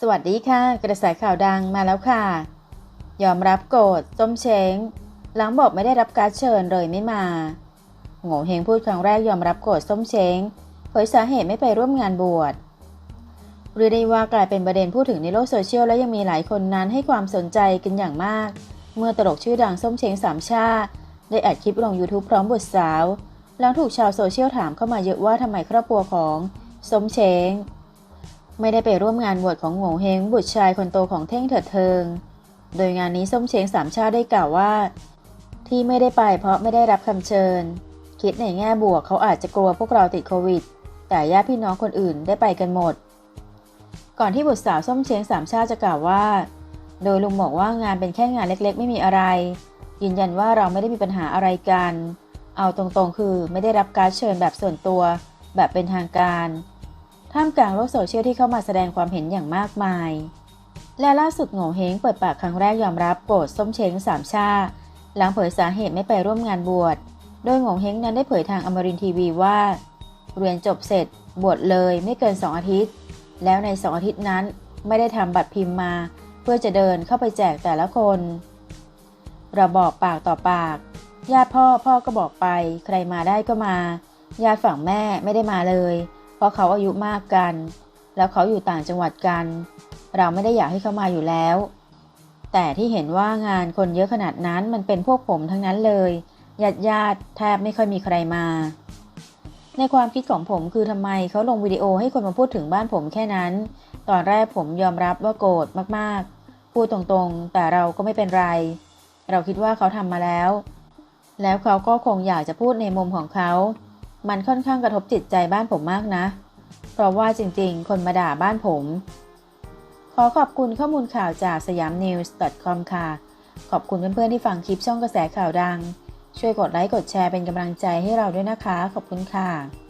สวัสดีค่ะ กระแสข่าวดังมาแล้วค่ะ ยอมรับโกรธส้มเช้งหลังบอกไม่ได้รับการเชิญเลยไม่มาโง่เฮงพูดครั้งแรกยอมรับโกรธส้มเช้งเผยสาเหตุไม่ไปร่วมงานบวชเรียกได้ว่ากลายเป็นประเด็นพูดถึงในโลกโซเชียลและยังมีหลายคนนั้นให้ความสนใจกันอย่างมาก เมื่อตลกชื่อดังส้มเช้งสามชาติได้อัดคลิปลง YouTube พร้อมบุตรสาว หลังถูกชาวโซเชียลถามเข้ามาเยอะว่าทำไมครอบครัวของส้มเช้ง ไม่ได้ไปร่วมงานบวชของโง่เฮงบุตรชายคนโตของเท่งเถิดเทิง โดยงานนี้ส้มเชงสามชาติได้กล่าวว่า ที่ไม่ได้ไปเพราะไม่ได้รับคำเชิญ คิดในแง่บวกเขาอาจจะกลัวพวกเราติดโควิด แต่ญาติพี่น้องคนอื่นได้ไปกันหมด ก่อนที่บุตรสาวส้มเชงสามชาติจะกล่าวว่า โดยลุงบอกว่างานเป็นแค่งานเล็กๆ ไม่มีอะไร ยืนยันว่าเราไม่ได้มีปัญหาอะไรกัน เอาตรงๆ คือไม่ได้รับการเชิญแบบส่วนตัว แบบเป็นทางการ ท่ามกลางโลกโซเชียลที่เข้ามาแสดงความเห็นอย่างมากมาย และล่าสุดโง่เฮงเปิดปากครั้งแรกยอมรับโกรธส้มเช้งสามชา หลังเผยสาเหตุไม่ไปร่วมงานบวช โดยโง่เฮงนั้นได้เผยทางอมรินทร์ทีวีว่า เรียนจบเสร็จบวชเลยไม่เกิน 2 อาทิตย์ แล้วใน 2 อาทิตย์นั้นไม่ได้ทำบัตรพิมพ์มา เพื่อจะเดินเข้าไปแจกแต่ละคนเราบอกปากต่อปาก ญาติพ่อพ่อก็บอกไป ใครมาได้ก็มา ญาติฝั่งแม่ไม่ได้มาเลย เพราะเขาอายุมากกัน แล้วเขาอยู่ต่างจังหวัดกัน เราไม่ได้อยากให้เขามาอยู่แล้ว แต่ที่เห็นว่างานคนเยอะขนาดนั้นมันเป็นพวกผมทั้งนั้นเลยญาติญาติแทบไม่ค่อยมีใครมา ในความคิดของผมคือทำไมเขาลงวิดีโอให้คนมาพูดถึงบ้านผมแค่นั้น ตอนแรกผมยอมรับว่าโกรธมากๆ พูดตรงๆ แต่เราก็ไม่เป็นไร เราคิดว่าเขาทำมาแล้ว แล้วเขาก็คงอยากจะพูดในมุมของเขา มันค่อนข้างกระทบจิตใจบ้านผมมากนะ เพราะว่าจริงๆ คนมาด่าบ้านผม ขอขอบคุณข้อมูลข่าวจากสยาม news com ค่ะ ขอบคุณเพื่อนๆที่ฟังคลิปช่องกระแสข่าวดัง ช่วยกดไลค์กดแชร์เป็นกำลังใจให้เราด้วยนะคะ ขอบคุณค่ะ